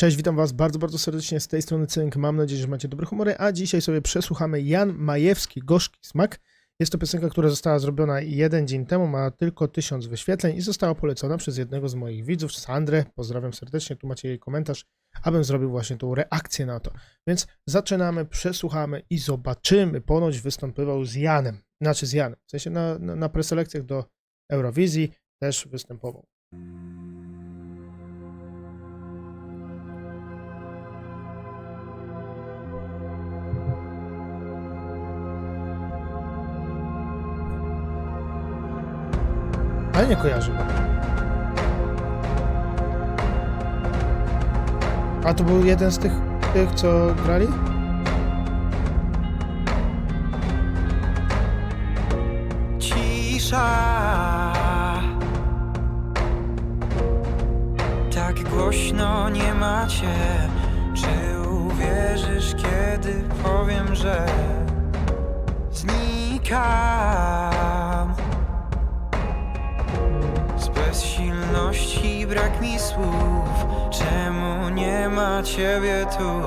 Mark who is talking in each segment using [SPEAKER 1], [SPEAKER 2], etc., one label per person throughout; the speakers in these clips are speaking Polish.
[SPEAKER 1] Cześć, witam Was bardzo, bardzo serdecznie z tej strony Cynk. Mam nadzieję, że macie dobre humory, a dzisiaj sobie przesłuchamy Jan Majewski, Gorzki Smak. Jest to piosenka, która została zrobiona jeden dzień temu, ma tylko tysiąc wyświetleń i została polecona przez jednego z moich widzów, Sandrę. Pozdrawiam serdecznie, tu macie jej komentarz, abym zrobił właśnie tą reakcję na to. Więc zaczynamy, przesłuchamy i zobaczymy. Ponoć występował z Janem, znaczy z Janem, w sensie na, na, na preselekcjach do Eurowizji też występował. Ale nie kojarzę. A to był jeden z tych, tych co grali?
[SPEAKER 2] Cisza Tak głośno nie macie Czy uwierzysz, kiedy powiem, że Znikam bezsilności brak mi słów Czemu nie ma ciebie tu?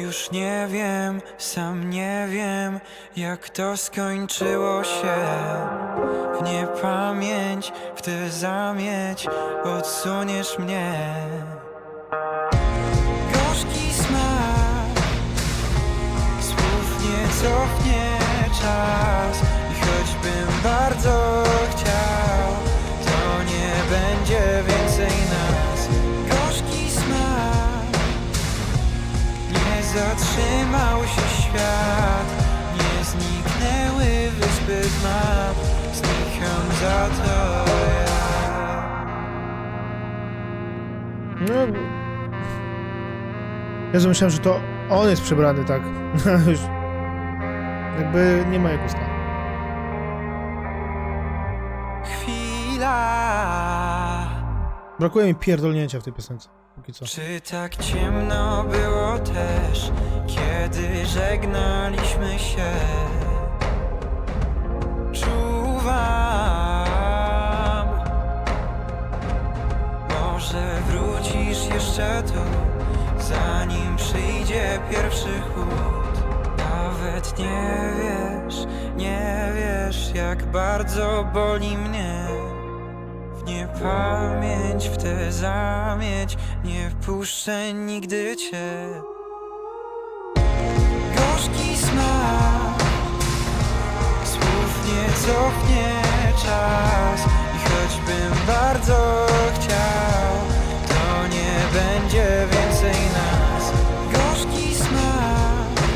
[SPEAKER 2] Już nie wiem, sam nie wiem, jak to skończyło się. W niepamięć, w tę zamieć odsuniesz mnie. Gorzki smak, słów nie cofnie czas. Zatrzymał się świat, nie zniknęły wyspy z map, znikam za to ja.
[SPEAKER 1] No. Ja myślałem, że to on jest przebrany tak. Już. Jakby nie moje gusta.
[SPEAKER 2] Chwila,
[SPEAKER 1] Brakuje mi pierdolnięcia w tej piosence. Póki co.
[SPEAKER 2] czy tak ciemno było też, kiedy żegnaliśmy się? Czuwam. Może wrócisz jeszcze tu, zanim przyjdzie pierwszy chłód. Nawet nie wiesz, nie wiesz, jak bardzo boli mnie. W niepamięć, w tę zamieć, nie wpuszczę nigdy cię. Gorzki smak, słów nie cofnie czas. I choćbym bardzo chciał, to nie będzie więcej nas. Gorzki smak,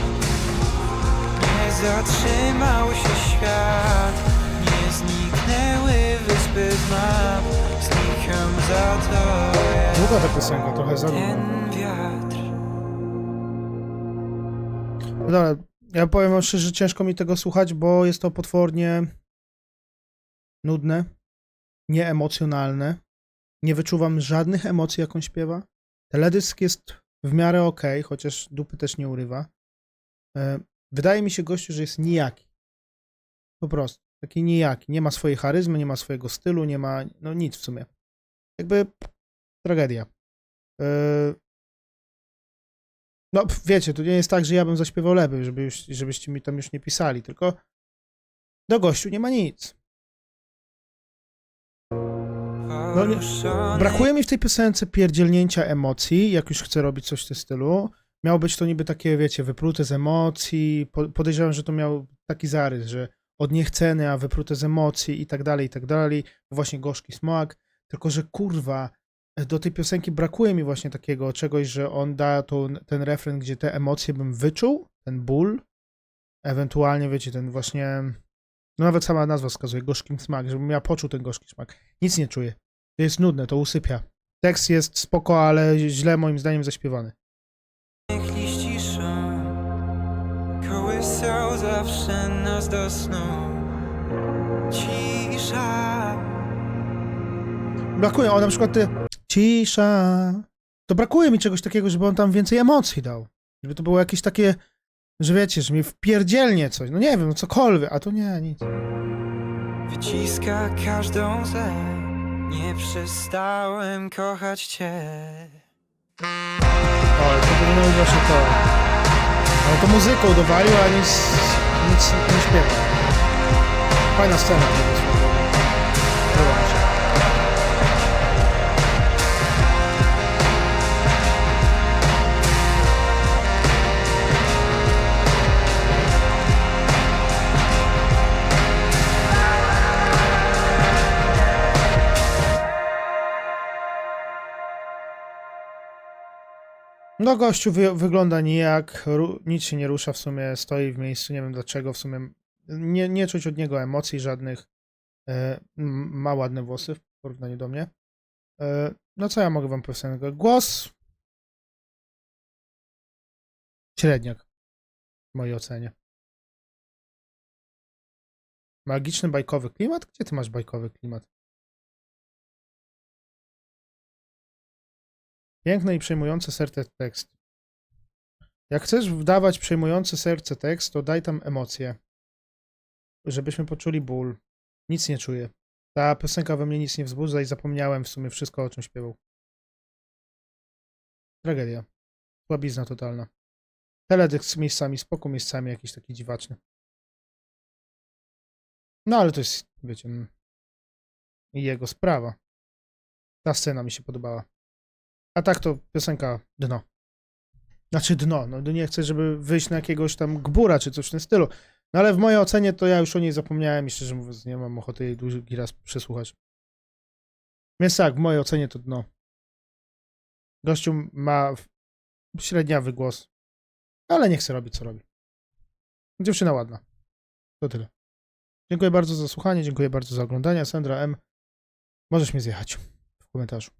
[SPEAKER 2] nie zatrzymał się świat, nie zniknęły
[SPEAKER 1] Długa ta piosenka, trochę za długa. No dobra, ja powiem wam szczerze, że ciężko mi tego słuchać, bo jest to potwornie nudne, nieemocjonalne. Nie wyczuwam żadnych emocji, jak on śpiewa. Teledysk jest w miarę okej, chociaż dupy też nie urywa. E, Wydaje mi się gościu, że jest nijaki. Po prostu. Taki nijaki. Nie ma swojej charyzmy, nie ma swojego stylu, nie ma no nic w sumie. Jakby tragedia. E, no, wiecie, to nie jest tak, że ja bym zaśpiewał lepiej, żeby już, żebyście mi tam już nie pisali, tylko do gościu nie ma nic. No nie- Brakuje mi w tej piosence pierdzielnięcia emocji, jak już chcę robić coś w tym stylu. Miało być to niby takie, wiecie, wyprute z emocji. Po- Podejrzewam, że to miał taki zarys, że od niechceny, a wyprute z emocji i tak dalej, i tak dalej. Właśnie gorzki smak. Tylko, że kurwa, do tej piosenki brakuje mi właśnie takiego czegoś, że on da ten refren, gdzie te emocje bym wyczuł, ten ból, ewentualnie, wiecie, ten właśnie, no nawet sama nazwa wskazuje, gorzki smak, żebym ja poczuł ten gorzki smak. Nic nie czuję. To jest nudne, to usypia. Tekst jest spoko, ale źle moim zdaniem zaśpiewany.
[SPEAKER 2] Kołysał zawsze nas do snu Cisza
[SPEAKER 1] Brakuje, o na przykład ty cisza. To brakuje mi czegoś takiego, żeby on tam więcej emocji dał. Żeby to było jakieś takie, że wiecie, że mi wpierdzielnie coś. No nie wiem, no cokolwiek, a to nie, nic.
[SPEAKER 2] Wyciska każdą ze Nie przestałem kochać cię.
[SPEAKER 1] O, ale to być właśnie to. Ale to muzyką dowalił, a nic, nic nie śpiewa. Fajna No gościu wy, wygląda nijak, nic się nie rusza w sumie, stoi w miejscu, nie wiem dlaczego w sumie. Nie, nie czuć od niego emocji żadnych. E, ma ładne włosy w porównaniu do mnie. E, no co ja mogę wam powiedzieć? Głos średniak w mojej ocenie. Magiczny bajkowy klimat? Gdzie ty masz bajkowy klimat? Piękny i przejmujący serce tekst. Jak chcesz wdawać przejmujący serce tekst, to daj tam emocje. Żebyśmy poczuli ból. Nic nie czuję. Ta piosenka we mnie nic nie wzbudza i zapomniałem w sumie wszystko, o czym śpiewał. Tragedia. Słabizna totalna. Teledysk z miejscami spoko, miejscami jakiś taki dziwaczny. No ale to jest, wiecie, mm, jego sprawa. Ta scena mi się podobała. A tak to piosenka dno. Znaczy dno, no nie chcę, żeby wyjść na jakiegoś tam gbura czy coś w tym stylu. No ale w mojej ocenie to ja już o niej zapomniałem i szczerze mówiąc nie mam ochoty jej drugi raz przesłuchać. Więc tak, w mojej ocenie to dno. Gościu ma w- średniawy głos, ale nie chce robić co robi. Dziewczyna ładna. To tyle. Dziękuję bardzo za słuchanie, dziękuję bardzo za oglądanie. Sandra M. Możesz mnie zjechać w komentarzu.